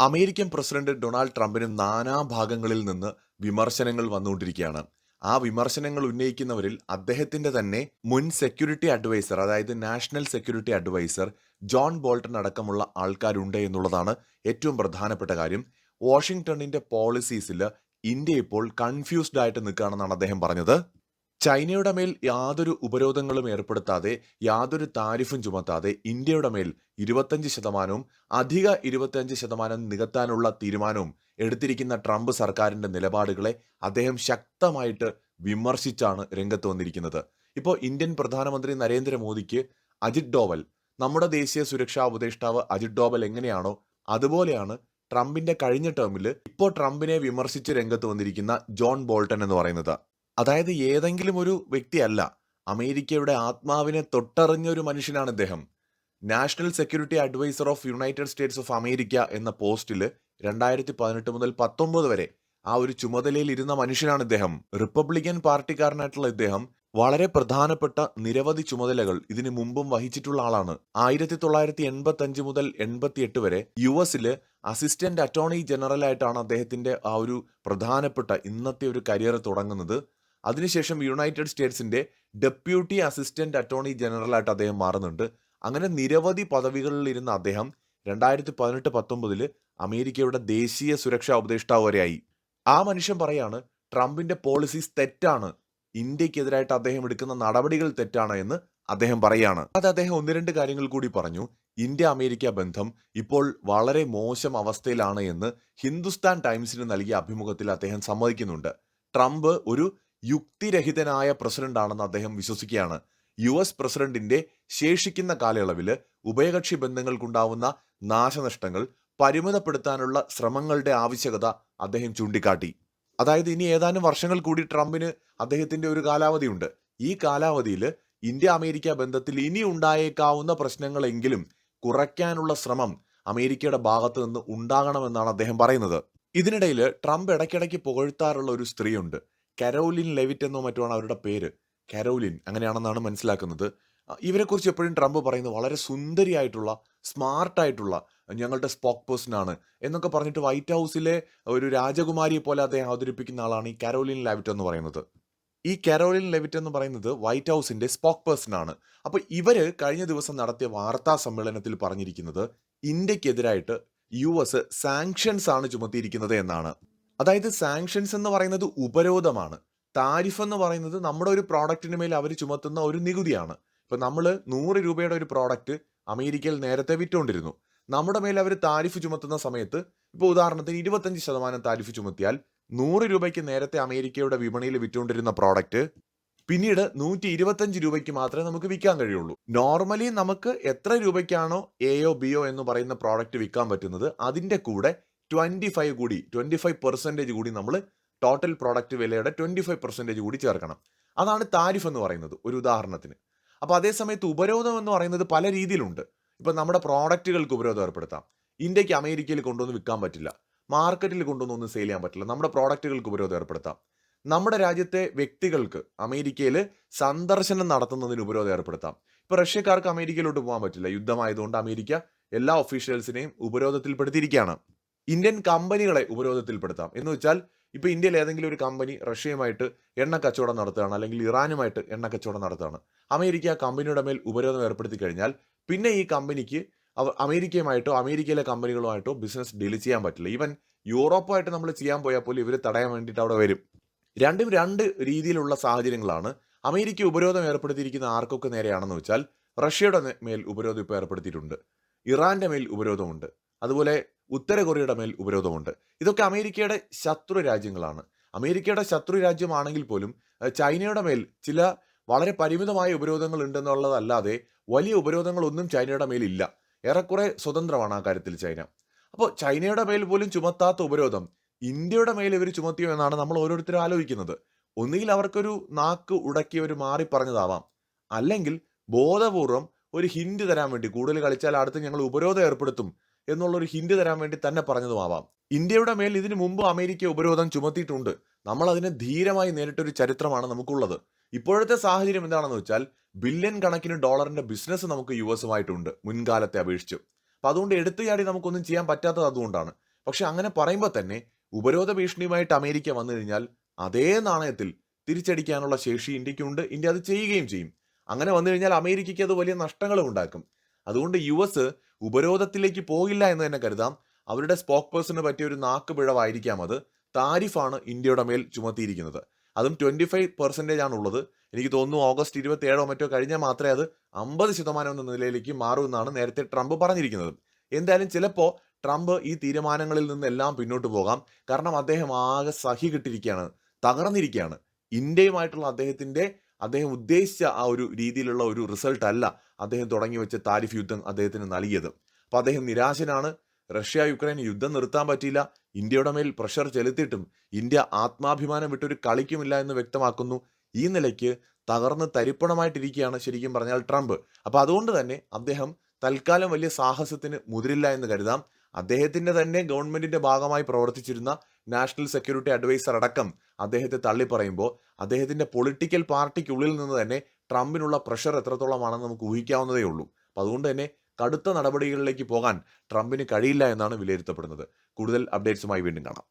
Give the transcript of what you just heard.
American president Donald ട്രംപിന് നാനാഭാഗങ്ങളിൽ നിന്ന് വിമർശനങ്ങൾ വന്നുകൊണ്ടിരിക്കുകയാണ്. ആ വിമർശനങ്ങൾ ഉന്നയിക്കുന്നവരിൽ അദ്ദേഹത്തിന്റെ തന്നെ മുൻ സെക്യൂരിറ്റി അഡ്വൈസർ അതായത് national security adviser John Bolton അടക്കമുള്ള ആൾക്കാരുണ്ട് എന്നുള്ളതാണ് ഏറ്റവും പ്രധാനപ്പെട്ട കാര്യം. വാഷിംഗ്ടണിന്റെ പോളിസീസിൽ ഇന്ത്യ ഇപ്പോൾ കൺഫ്യൂസ്ഡ് ആയിട്ട് നിൽക്കുകയാണെന്നാണ് അദ്ദേഹം പറഞ്ഞത്. ചൈനയുടെ മേൽ യാതൊരു ഉപരോധങ്ങളും ഏർപ്പെടുത്താതെ യാതൊരു താരിഫും ചുമത്താതെ ഇന്ത്യയുടെ മേൽ ഇരുപത്തഞ്ച് ശതമാനവും അധിക ഇരുപത്തഞ്ച് ശതമാനം നികത്താനുള്ള തീരുമാനവും എടുത്തിരിക്കുന്ന ട്രംപ് സർക്കാരിന്റെ നിലപാടുകളെ അദ്ദേഹം ശക്തമായിട്ട് വിമർശിച്ചാണ് രംഗത്ത് വന്നിരിക്കുന്നത്. ഇപ്പോൾ ഇന്ത്യൻ പ്രധാനമന്ത്രി നരേന്ദ്രമോദിക്ക് അജിത് ഡോവൽ നമ്മുടെ ദേശീയ സുരക്ഷാ ഉപദേഷ്ടാവ് അജിത് ഡോവൽ എങ്ങനെയാണോ അതുപോലെയാണ് ട്രംപിന്റെ കഴിഞ്ഞ ടേമിൽ ഇപ്പോൾ ട്രംപിനെ വിമർശിച്ച് രംഗത്ത് വന്നിരിക്കുന്ന ജോൺ ബോൾട്ടൺ എന്ന് പറയുന്നത്. അതായത് ഏതെങ്കിലും ഒരു വ്യക്തിയല്ല അമേരിക്കയുടെ ആത്മാവിനെ തൊട്ടറിഞ്ഞ ഒരു മനുഷ്യനാണ് ഇദ്ദേഹം. National security adviser of United States of America എന്ന പോസ്റ്റിൽ രണ്ടായിരത്തി പതിനെട്ട് മുതൽ പത്തൊമ്പത് വരെ ആ ഒരു ചുമതലയിൽ ഇരുന്ന മനുഷ്യനാണ് ഇദ്ദേഹം. റിപ്പബ്ലിക്കൻ പാർട്ടിക്കാരനായിട്ടുള്ള ഇദ്ദേഹം വളരെ പ്രധാനപ്പെട്ട നിരവധി ചുമതലകൾ ഇതിനു മുമ്പും വഹിച്ചിട്ടുള്ള ആളാണ്. ആയിരത്തി തൊള്ളായിരത്തി എൺപത്തി അഞ്ച് മുതൽ എൺപത്തി എട്ട് വരെ യു എസിൽ അസിസ്റ്റന്റ് അറ്റോർണി ജനറൽ ആയിട്ടാണ് അദ്ദേഹത്തിന്റെ ആ ഒരു പ്രധാനപ്പെട്ട ഇന്നത്തെ ഒരു കരിയർ തുടങ്ങുന്നത്. അതിനുശേഷം യുണൈറ്റഡ് സ്റ്റേറ്റ്സിന്റെ ഡെപ്യൂട്ടി അസിസ്റ്റന്റ് അറ്റോർണി ജനറലായിട്ട് അദ്ദേഹം മാറുന്നുണ്ട്. അങ്ങനെ നിരവധി പദവികളിൽ ഇരുന്ന അദ്ദേഹം രണ്ടായിരത്തി പതിനെട്ട് പത്തൊമ്പതിൽ അമേരിക്കയുടെ ദേശീയ സുരക്ഷാ ഉപദേഷ്ടാവ് വരെയായി. ആ മനുഷ്യൻ പറയാണ് ട്രംപിന്റെ പോളിസീസ് തെറ്റാണ്. ഇന്ത്യക്കെതിരായിട്ട് അദ്ദേഹം എടുക്കുന്ന നടപടികൾ തെറ്റാണ് എന്ന് അദ്ദേഹം പറയാണ്. അത് അദ്ദേഹം ഒന്ന് രണ്ട് കാര്യങ്ങൾ കൂടി പറഞ്ഞു. ഇന്ത്യ അമേരിക്ക ബന്ധം ഇപ്പോൾ വളരെ മോശം അവസ്ഥയിലാണ് എന്ന് ഹിന്ദുസ്ഥാൻ ടൈംസിന് നൽകിയ അഭിമുഖത്തിൽ അദ്ദേഹം സമ്മതിക്കുന്നുണ്ട്. ട്രംപ് ഒരു യുക്തിരഹിതനായ പ്രസിഡന്റ് ആണെന്ന് അദ്ദേഹം വിശ്വസിക്കുകയാണ്. യു എസ് പ്രസിഡന്റിന്റെ ശേഷിക്കുന്ന കാലയളവിൽ ഉഭയകക്ഷി ബന്ധങ്ങൾക്കുണ്ടാവുന്ന നാശനഷ്ടങ്ങൾ പരിമിതപ്പെടുത്താനുള്ള ശ്രമങ്ങളുടെ ആവശ്യകത അദ്ദേഹം ചൂണ്ടിക്കാട്ടി. അതായത് ഇനി ഏതാനും വർഷങ്ങൾ കൂടി ട്രംപിന് അദ്ദേഹത്തിന്റെ ഒരു കാലാവധിയുണ്ട്. ഈ കാലാവധിയിൽ ഇന്ത്യ അമേരിക്ക ബന്ധത്തിൽ ഇനി ഉണ്ടായേക്കാവുന്ന പ്രശ്നങ്ങളെങ്കിലും കുറയ്ക്കാനുള്ള ശ്രമം അമേരിക്കയുടെ ഭാഗത്ത് നിന്ന് ഉണ്ടാകണമെന്നാണ് അദ്ദേഹം പറയുന്നത്. ഇതിനിടയിൽ ട്രംപ് ഇടയ്ക്കിടയ്ക്ക് പുകഴ്ത്താറുള്ള ഒരു സ്ത്രീയുണ്ട്. കരോലിൻ ലെവിറ്റ് എന്നോ മറ്റോ ആണ് അവരുടെ പേര്. കരോലിൻ അങ്ങനെയാണെന്നാണ് മനസ്സിലാക്കുന്നത്. ഇവരെക്കുറിച്ച് എപ്പോഴും ട്രംപ് പറയുന്നത് വളരെ സുന്ദരിയായിട്ടുള്ള സ്മാർട്ടായിട്ടുള്ള ഞങ്ങളുടെ സ്പോക്ക് പേഴ്സൺ ആണ് എന്നൊക്കെ പറഞ്ഞിട്ട് വൈറ്റ് ഹൗസിലെ ഒരു രാജകുമാരിയെ പോലെ അദ്ദേഹം അവതരിപ്പിക്കുന്ന ആളാണ് ഈ കരോലിൻ ലെവിറ്റ് എന്ന് പറയുന്നത്. ഈ കരോലിൻ ലെവിറ്റ് എന്ന് പറയുന്നത് വൈറ്റ് ഹൗസിന്റെ സ്പോക്ക് പേഴ്സൺ ആണ്. അപ്പോൾ ഇവർ കഴിഞ്ഞ ദിവസം നടത്തിയ വാർത്താ സമ്മേളനത്തിൽ പറഞ്ഞിരിക്കുന്നത് ഇന്ത്യക്കെതിരായിട്ട് യു എസ് സാങ്ഷൻസ് ആണ് ചുമത്തിയിരിക്കുന്നത് എന്നാണ്. അതായത് സാങ്ഷൻസ് എന്ന് പറയുന്നത് ഉപരോധമാണ്. താരിഫ് എന്ന് പറയുന്നത് നമ്മുടെ ഒരു പ്രോഡക്റ്റിന് മേൽ അവർ ചുമത്തുന്ന ഒരു നികുതിയാണ്. ഇപ്പം നമ്മൾ നൂറ് രൂപയുടെ ഒരു പ്രോഡക്റ്റ് അമേരിക്കയിൽ നേരത്തെ വിറ്റുകൊണ്ടിരുന്നു നമ്മുടെ മേൽ അവർ താരിഫ് ചുമത്തുന്ന സമയത്ത് ഇപ്പോൾ ഉദാഹരണത്തിന് ഇരുപത്തഞ്ച് ശതമാനം താരിഫ് ചുമത്തിയാൽ നൂറ് രൂപയ്ക്ക് നേരത്തെ അമേരിക്കയുടെ വിപണിയിൽ വിറ്റുകൊണ്ടിരുന്ന പ്രോഡക്റ്റ് പിന്നീട് നൂറ്റി ഇരുപത്തഞ്ച് രൂപയ്ക്ക് മാത്രമേ നമുക്ക് വിൽക്കാൻ കഴിയുള്ളൂ. നോർമലി നമുക്ക് എത്ര രൂപയ്ക്കാണോ എയോ ബിയോ എന്ന് പറയുന്ന പ്രോഡക്റ്റ് വിൽക്കാൻ പറ്റുന്നത് അതിന്റെ കൂടെ ട്വന്റി ഫൈവ് കൂടി ട്വന്റി ഫൈവ് പെർസെന്റേജ് കൂടി നമ്മൾ ടോട്ടൽ പ്രോഡക്റ്റ് വിലയുടെ ട്വന്റി ഫൈവ് പെർസെന്റേജ് കൂടി ചേർക്കണം. അതാണ് താരിഫ് എന്ന് പറയുന്നത് ഒരു ഉദാഹരണത്തിന്. അപ്പോൾ അതേ സമയത്ത് ഉപരോധം എന്ന് പറയുന്നത് പല രീതിയിലുണ്ട്. ഇപ്പം നമ്മുടെ പ്രോഡക്റ്റുകൾക്ക് ഉപരോധം ഏർപ്പെടുത്താം. ഇന്ത്യയ്ക്ക് അമേരിക്കയിൽ കൊണ്ടുവന്ന് വിൽക്കാൻ പറ്റില്ല. മാർക്കറ്റിൽ കൊണ്ടുവന്നൊന്നും സെയിൽ ചെയ്യാൻ പറ്റില്ല. നമ്മുടെ പ്രോഡക്റ്റുകൾക്ക് ഉപരോധം ഏർപ്പെടുത്താം. നമ്മുടെ രാജ്യത്തെ വ്യക്തികൾക്ക് അമേരിക്കയിൽ സന്ദർശനം നടത്തുന്നതിന് ഉപരോധം ഏർപ്പെടുത്താം. ഇപ്പൊ റഷ്യക്കാർക്ക് അമേരിക്കയിലോട്ട് പോകാൻ പറ്റില്ല. യുദ്ധമായതുകൊണ്ട് അമേരിക്ക എല്ലാ ഒഫീഷ്യൽസിനെയും ഉപരോധത്തിൽപ്പെടുത്തിയിരിക്കുകയാണ്. ഇന്ത്യൻ കമ്പനികളെ ഉപരോധത്തിൽപ്പെടുത്താം. എന്ന് വെച്ചാൽ ഇപ്പോൾ ഇന്ത്യയിൽ ഏതെങ്കിലും ഒരു കമ്പനി റഷ്യയുമായിട്ട് എണ്ണ കച്ചവടം നടത്തുകയാണ് അല്ലെങ്കിൽ ഇറാനുമായിട്ട് എണ്ണ കച്ചവടം നടത്തുകയാണ്. അമേരിക്ക ആ കമ്പനിയുടെ മേൽ ഉപരോധം ഏർപ്പെടുത്തി കഴിഞ്ഞാൽ പിന്നെ ഈ കമ്പനിക്ക് അവർ അമേരിക്കയുമായിട്ടോ അമേരിക്കയിലെ കമ്പനികളുമായിട്ടോ ബിസിനസ് ഡീൽ ചെയ്യാൻ പറ്റില്ല. ഈവൻ യൂറോപ്പുമായിട്ട് നമ്മൾ ചെയ്യാൻ പോയാൽ പോലും ഇവർ തടയാൻ വേണ്ടിയിട്ട് അവിടെ വരും. രണ്ടും രണ്ട് രീതിയിലുള്ള സാഹചര്യങ്ങളാണ്. അമേരിക്ക ഉപരോധം ഏർപ്പെടുത്തിയിരിക്കുന്ന ആർക്കൊക്കെ നേരെയാണെന്ന് വെച്ചാൽ റഷ്യയുടെ മേൽ ഉപരോധം ഇപ്പോൾ ഏർപ്പെടുത്തിയിട്ടുണ്ട്. ഇറാന്റെ മേൽ ഉപരോധമുണ്ട്. അതുപോലെ ഉത്തര കൊറിയയുടെ മേൽ ഉപരോധമുണ്ട്. ഇതൊക്കെ അമേരിക്കയുടെ ശത്രു രാജ്യങ്ങളാണ്. അമേരിക്കയുടെ ശത്രു രാജ്യമാണെങ്കിൽ പോലും ചൈനയുടെ മേൽ ചില വളരെ പരിമിതമായ ഉപരോധങ്ങൾ ഉണ്ടെന്നുള്ളതല്ലാതെ വലിയ ഉപരോധങ്ങളൊന്നും ചൈനയുടെ മേലില്ല ഏറെക്കുറെ സ്വതന്ത്രമാണ് ആ കാര്യത്തിൽ ചൈന. അപ്പോൾ ചൈനയുടെ മേൽ പോലും ചുമത്താത്ത ഉപരോധം ഇന്ത്യയുടെ മേൽ ഇവർ ചുമത്തിയോ എന്നാണ് നമ്മൾ ഓരോരുത്തരും ആലോചിക്കുന്നത്. ഒന്നുകിൽ അവർക്കൊരു നാക്ക് ഉടക്കി ഒരു മാറി പറഞ്ഞതാവാം. അല്ലെങ്കിൽ ബോധപൂർവം ഒരു ഹിന്റ് തരാൻ വേണ്ടി കൂടുതൽ കളിച്ചാൽ അടുത്ത് ഞങ്ങൾ ഉപരോധം ഏർപ്പെടുത്തും. എന്നുള്ള ഒരു ഹിന്റ് തരാൻ വേണ്ടി തന്നെ പറഞ്ഞതുമാവാം. ഇന്ത്യയുടെ മേൽ ഇതിനു മുമ്പ് അമേരിക്ക ഉപരോധം ചുമത്തിയിട്ടുണ്ട്. നമ്മൾ അതിനെ ധീരമായി നേരിട്ടൊരു ചരിത്രമാണ് നമുക്കുള്ളത്. ഇപ്പോഴത്തെ സാഹചര്യം എന്താണെന്ന് വെച്ചാൽ ബില്യൺ കണക്കിന് ഡോളറിന്റെ ബിസിനസ് നമുക്ക് യു എസുമായിട്ടുണ്ട് മുൻകാലത്തെ അപേക്ഷിച്ച്. അപ്പൊ അതുകൊണ്ട് എടുത്തു ചാടി നമുക്കൊന്നും ചെയ്യാൻ പറ്റാത്തത് അതുകൊണ്ടാണ്. പക്ഷെ അങ്ങനെ പറയുമ്പോൾ തന്നെ ഉപരോധ ഭീഷണിയുമായിട്ട് അമേരിക്ക വന്നു കഴിഞ്ഞാൽ അതേ നാണയത്തിൽ തിരിച്ചടിക്കാനുള്ള ശേഷി ഇന്ത്യക്കുണ്ട്. ഇന്ത്യ അത് ചെയ്യുകയും ചെയ്യും. അങ്ങനെ വന്നു കഴിഞ്ഞാൽ അമേരിക്കയ്ക്ക് അത് വലിയ നഷ്ടങ്ങളും ഉണ്ടാക്കും. അതുകൊണ്ട് യു എസ് ഉപരോധത്തിലേക്ക് പോകില്ല എന്ന് തന്നെ കരുതാം. അവരുടെ സ്പോക്ക് പേഴ്സണിന് പറ്റിയ ഒരു നാക്ക് പിഴവായിരിക്കാം അത്. താരിഫാണ് ഇന്ത്യയുടെ മേൽ ചുമത്തിയിരിക്കുന്നത്. അതും ട്വന്റി ഫൈവ് പെർസെന്റേജ് ആണ് ഉള്ളത്. എനിക്ക് തോന്നുന്നു ഓഗസ്റ്റ് ഇരുപത്തി ഏഴോ മറ്റോ കഴിഞ്ഞാൽ മാത്രമേ അത് അമ്പത് ശതമാനം എന്ന നിലയിലേക്ക് മാറുമെന്നാണ് നേരത്തെ ട്രംപ് പറഞ്ഞിരിക്കുന്നത്. എന്തായാലും ചിലപ്പോൾ ട്രംപ് ഈ തീരുമാനങ്ങളിൽ നിന്നെല്ലാം പിന്നോട്ട് പോകാം. കാരണം അദ്ദേഹം ആകെ സഹി കിട്ടിയിരിക്കുകയാണ് തകർന്നിരിക്കുകയാണ്. ഇന്ത്യയുമായിട്ടുള്ള അദ്ദേഹത്തിന്റെ അദ്ദേഹം ഉദ്ദേശിച്ച ആ ഒരു രീതിയിലുള്ള ഒരു റിസൾട്ട് അല്ല അദ്ദേഹം തുടങ്ങി വെച്ച താരിഫ് യുദ്ധം അദ്ദേഹത്തിന് നൽകിയത്. അപ്പൊ അദ്ദേഹം നിരാശനാണ്. റഷ്യ യുക്രൈൻ യുദ്ധം നിർത്താൻ പറ്റിയില്ല. ഇന്ത്യയുടെ മേൽ പ്രഷർ ചെലുത്തിയിട്ടും ഇന്ത്യ ആത്മാഭിമാനം വിട്ടൊരു കളിക്കുമില്ല എന്ന് വ്യക്തമാക്കുന്നു. ഈ നിലയ്ക്ക് തകർന്ന് തരിപ്പണമായിട്ടിരിക്കുകയാണ് ശരിക്കും പറഞ്ഞാൽ ട്രംപ്. അപ്പൊ അതുകൊണ്ട് തന്നെ അദ്ദേഹം തൽക്കാലം വലിയ സാഹസത്തിന് മുതിരില്ല എന്ന് കരുതാം. അദ്ദേഹത്തിന്റെ തന്നെ ഗവൺമെന്റിന്റെ ഭാഗമായി പ്രവർത്തിച്ചിരുന്ന നാഷണൽ സെക്യൂരിറ്റി അഡ്വൈസർ അടക്കം അദ്ദേഹത്തെ തള്ളി പറയുമ്പോൾ അദ്ദേഹത്തിന്റെ പൊളിറ്റിക്കൽ പാർട്ടിക്കുള്ളിൽ നിന്ന് തന്നെ ട്രംപിനുള്ള പ്രഷർ എത്രത്തോളമാണെന്ന് നമുക്ക് ഊഹിക്കാവുന്നതേ ഉള്ളൂ. അപ്പോൾ അതുകൊണ്ട് തന്നെ കടുത്ത നടപടികളിലേക്ക് പോകാൻ ട്രംപിന് കഴിയില്ല എന്നാണ് വിലയിരുത്തപ്പെടുന്നത്. കൂടുതൽ അപ്ഡേറ്റ്സുമായി വീണ്ടും കാണാം.